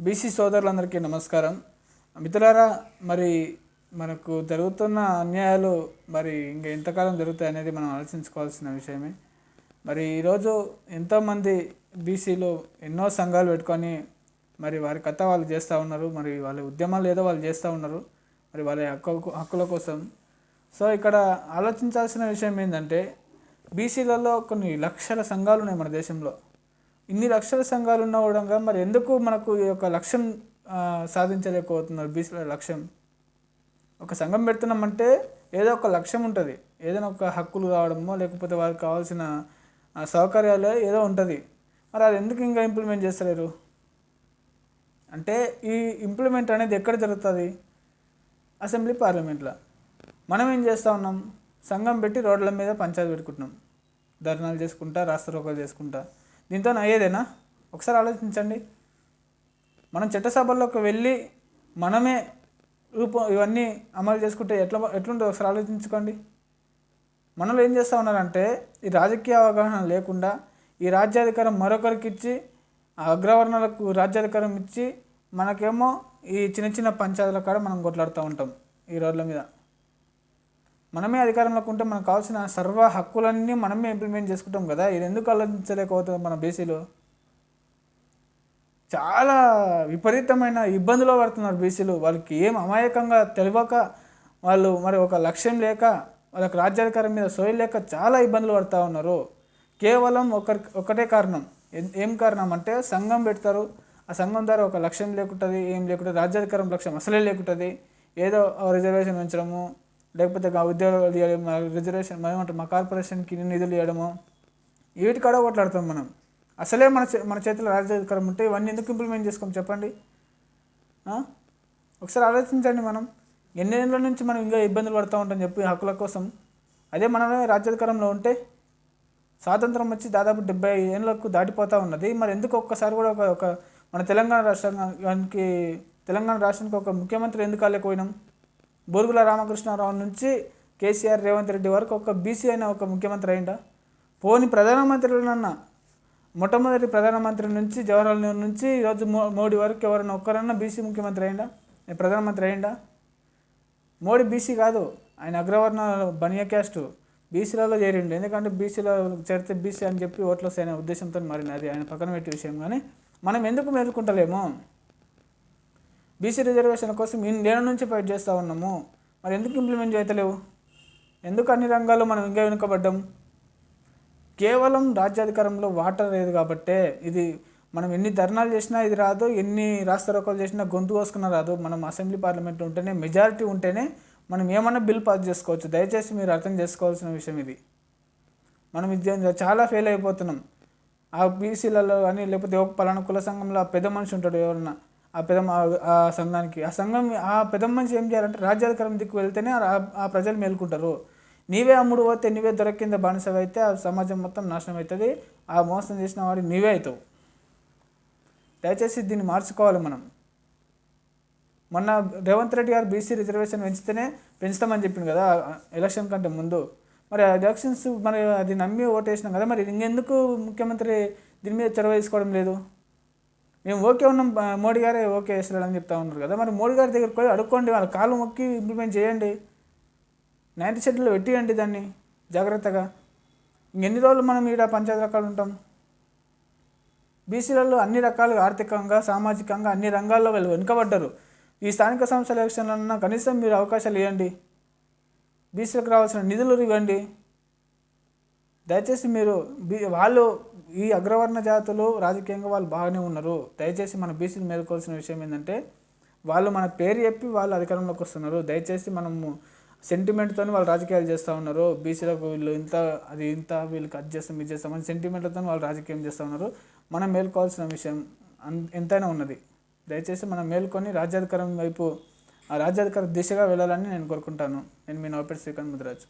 BC సోదరులందరికీ నమస్కారం. మిత్రులారా మరి మనకు జరుగుతున్న అన్యాయాలు మరి ఇంకా ఎంతకాలం జరుగుతాయి అనేది మనం ఆలోచించుకోవాల్సిన విషయమే. మరి ఈరోజు ఎంతోమంది బీసీలు ఎన్నో సంఘాలు పెట్టుకొని మరి వారి కథ వాళ్ళు చేస్తూ ఉన్నారు. మరి వాళ్ళ ఉద్యమాలు ఏదో వాళ్ళు చేస్తూ ఉన్నారు. మరి వాళ్ళ హక్కు హక్కుల కోసం. సో ఇక్కడ ఆలోచించాల్సిన విషయం ఏంటంటే బీసీలలో కొన్ని లక్షల సంఘాలు ఉన్నాయి మన దేశంలో. ఇన్ని లక్షల సంఘాలు ఉన్న కూడా మరి ఎందుకు మనకు ఈ యొక్క లక్ష్యం సాధించలేకపోతున్నారు? బీసీల లక్ష్యం. ఒక సంఘం పెడుతున్నామంటే ఏదో ఒక లక్ష్యం ఉంటుంది. ఏదైనా ఒక హక్కులు రావడమో లేకపోతే వారికి కావాల్సిన సౌకర్యాలు ఏదో ఉంటుంది. మరి అది ఎందుకు ఇంకా ఇంప్లిమెంట్ చేస్తలేరు? అంటే ఈ ఇంప్లిమెంట్ అనేది ఎక్కడ జరుగుతుంది? అసెంబ్లీ పార్లమెంట్లో. మనం ఏం చేస్తూ ఉన్నాం? సంఘం పెట్టి రోడ్ల మీద పంచాయతీ పెట్టుకుంటున్నాం. ధర్నాలు చేసుకుంటా రాస్తారోకలు చేసుకుంటా. దీంతో అయ్యేదేనా ఒకసారి ఆలోచించండి. మనం చట్టసభల్లోకి వెళ్ళి మనమే రూపం ఇవన్నీ అమలు చేసుకుంటే ఎట్లా ఎట్లుంటుందో ఒకసారి ఆలోచించుకోండి. మనలో ఏం చేస్తూ ఉన్నారంటే ఈ రాజకీయ అవగాహన లేకుండా ఈ రాజ్యాధికారం మరొకరికి ఇచ్చి ఆ అగ్రవర్ణాలకు రాజ్యాధికారం ఇచ్చి మనకేమో ఈ చిన్న చిన్న పంచాయతీల కాడ మనం కొట్లాడుతూ ఉంటాం ఈ రోడ్ల మీద. మనమే అధికారంలోకి ఉంటే మనకు కావాల్సిన సర్వ హక్కులన్నీ మనమే ఇంప్లిమెంట్ చేసుకుంటాం కదా. ఇది ఎందుకు ఆలోచించలేకపోతుంది మన బీసీలో? చాలా విపరీతమైన ఇబ్బందులు పడుతున్నారు బీసీలు. వాళ్ళకి ఏం అమాయకంగా తెలియక వాళ్ళు మరి ఒక లక్ష్యం లేక వాళ్ళకి రాజ్యాధికారం మీద సోయి లేక చాలా ఇబ్బందులు పడుతూ ఉన్నారు. కేవలం ఒకరి ఒకటే కారణం. ఏం- ఏం కారణం అంటే సంఘం పెడతారు. ఆ సంఘం ద్వారా ఒక లక్ష్యం లేకుంటుంది ఏం లేకుంటుంది రాజ్యాధికారం లక్ష్యం అసలే లేకుంటుంది. ఏదో రిజర్వేషన్ ఉంచడము లేకపోతే ఉద్యోగాలు ఇవ్వడం రిజర్వేషన్ ఏమంటారు మా కార్పొరేషన్కి ఇన్ని నిధులు ఇవ్వడము వీటి కాడ కొట్లాడతాం మనం. అసలే మన చే- మన చేతిలో రాజ్యాధికారం ఉంటే ఇవన్నీ ఎందుకు ఇంప్లిమెంట్ చేసుకోం చెప్పండి? ఒకసారి ఆలోచించండి మనం. ఎన్ని నుంచి మనం ఇంకా ఇబ్బందులు పడుతూ ఉంటాం చెప్పి హక్కుల కోసం. అదే మనమే రాజ్యాధికారంలో ఉంటే స్వాతంత్రం వచ్చి దాదాపు డెబ్బై ఏళ్ళకు దాటిపోతూ ఉన్నది. మరి ఎందుకు ఒక్కసారి కూడా ఒక ఒక మన తెలంగాణ రాష్ట్రానికి తెలంగాణ రాష్ట్రానికి ఒక ముఖ్యమంత్రి ఎందుకు కాలేకపోయినాం? బోరుగుల రామకృష్ణారావు నుంచి కేసీఆర్ రేవంత్ రెడ్డి వరకు ఒక బీసీ అయిన ఒక ముఖ్యమంత్రి అయిందా పోని ప్రధానమంత్రులన్నా మొట్టమొదటి ప్రధానమంత్రి నుంచి జవహర్లాల్ నెహ్రూ నుంచి ఈరోజు మో మోడీ వరకు ఎవరైనా ఒక్కరన్నా బీసీ ముఖ్యమంత్రి అయిందా ప్రధానమంత్రి అయిందా మోడీ బీసీ కాదు. ఆయన అగ్రవర్ణ బనియా క్యాస్ట్ బీసీలలో చేరిండు. ఎందుకంటే బీసీలో చేరితే బీసీ అని చెప్పి ఓట్లు వస్తాయనే ఉద్దేశంతో మారింది. అది ఆయన పక్కన పెట్టే విషయం. కానీ మనం ఎందుకు మేలుకుంటలేము? బీసీ రిజర్వేషన్ కోసం ఇన్ని నేల నుంచి ఫైట్ చేస్తూ ఉన్నాము. మరి ఎందుకు ఇంప్లిమెంట్ చేయలేవు ఎందుకు అన్ని రంగాల్లో మనం ఇంకా వెనుకబడ్డాం? కేవలం రాజ్యాధికారంలో వాటర్ లేదు కాబట్టే ఇది మనం ఎన్ని ధర్నాలు చేసినా ఇది రాదు ఎన్ని రాస్తారోకాలు చేసినా గొంతు కోసుకున్నా రాదు. మనం అసెంబ్లీ పార్లమెంట్ ఉంటేనే మెజారిటీ ఉంటేనే మనం ఏమన్నా బిల్ పాస్ చేసుకోవచ్చు. దయచేసి మీరు అర్థం చేసుకోవాల్సిన విషయం ఇది. మనం ఇది చాలా ఫెయిల్ అయిపోతున్నాం. ఆ బీసీలలో కానీ లేకపోతే ఒక పలానా కుల సంఘంలో ఆ పెద్ద మనిషి ఉంటాడు ఎవరన్నా. ఆ పెద్ద ఆ సంఘానికి. ఆ సంఘం ఆ పెద్ద మనిషి ఏం చేయాలంటే రాజ్యాధికారం దిక్కు వెళ్తేనే ఆ- ఆ ప్రజలు మేల్కుంటారు. నీవే అమ్ముడు పోతే నీవే దొరికింద బానిసవి అయితే ఆ సమాజం మొత్తం నాశనం అవుతుంది ఆ మోసం చేసిన వాడి నీవే అవుతావు దయచేసి దీన్ని మార్చుకోవాలి మనం. మొన్న రేవంత్ రెడ్డి గారు బీసీ రిజర్వేషన్ పెంచితేనే పెంచుతామని చెప్పింది కదా ఎలక్షన్ కంటే ముందు. మరి ఆ ఎలక్షన్స్ మరి అది నమ్మి ఓటేసినాం కదా మరి ఇంకెందుకు ముఖ్యమంత్రి దీని మీద చొరవ తీసుకోవడం లేదు? మేము ఓకే ఉన్నాం మోడీ గారే ఓకే వేస్తారని చెప్తా ఉన్నారు కదా. మరి మోడీ గారి దగ్గరికి పోయి అడుక్కోండి వాళ్ళ కాలు మొక్కి ఇంప్లిమెంట్ చేయండి. నైన్త్ షెడ్యూల్లో పెట్టియండి దాన్ని జాగ్రత్తగా. ఇంకెన్ని రోజులు మనం ఈడ పంచాయతీ రకాలు ఉంటాం? బీసీలలో అన్ని రకాలుగా ఆర్థికంగా సామాజికంగా అన్ని రంగాల్లో వాళ్ళు వెనుకబడ్డారు. ఈ స్థానిక సంస్థల ఎలక్షన్లన్నా కనీసం మీరు అవకాశాలు ఇవ్వండి. బీసీలకు రావాల్సిన నిధులు ఇవ్వండి. దయచేసి మీరు బీ వాళ్ళు ఈ అగ్రవర్ణ జాతులు రాజకీయంగా వాళ్ళు బాగానే ఉన్నారు. దయచేసి మన బీసీలు మేలుకోవాల్సిన విషయం ఏంటంటే వాళ్ళు మన పేరు చెప్పి వాళ్ళు అధికారంలోకి వస్తున్నారు. దయచేసి మనము సెంటిమెంట్తో వాళ్ళు రాజకీయాలు చేస్తూ ఉన్నారు. బీసీలకు వీళ్ళు ఇంత అది ఇంత వీళ్ళకి అది చేస్తాం ఇది చేస్తాం అని సెంటిమెంట్లతో వాళ్ళు రాజకీయం చేస్తూ ఉన్నారు. మనం మేల్కోవాల్సిన విషయం ఎంతైనా ఉన్నది. దయచేసి మనం మేల్కొని రాజ్యాధికారం వైపు ఆ రాజ్యాధికార దిశగా వెళ్ళాలని నేను కోరుకుంటాను. నేను మీ నవపేట శ్రీకాంత్ ముద్రాజ్.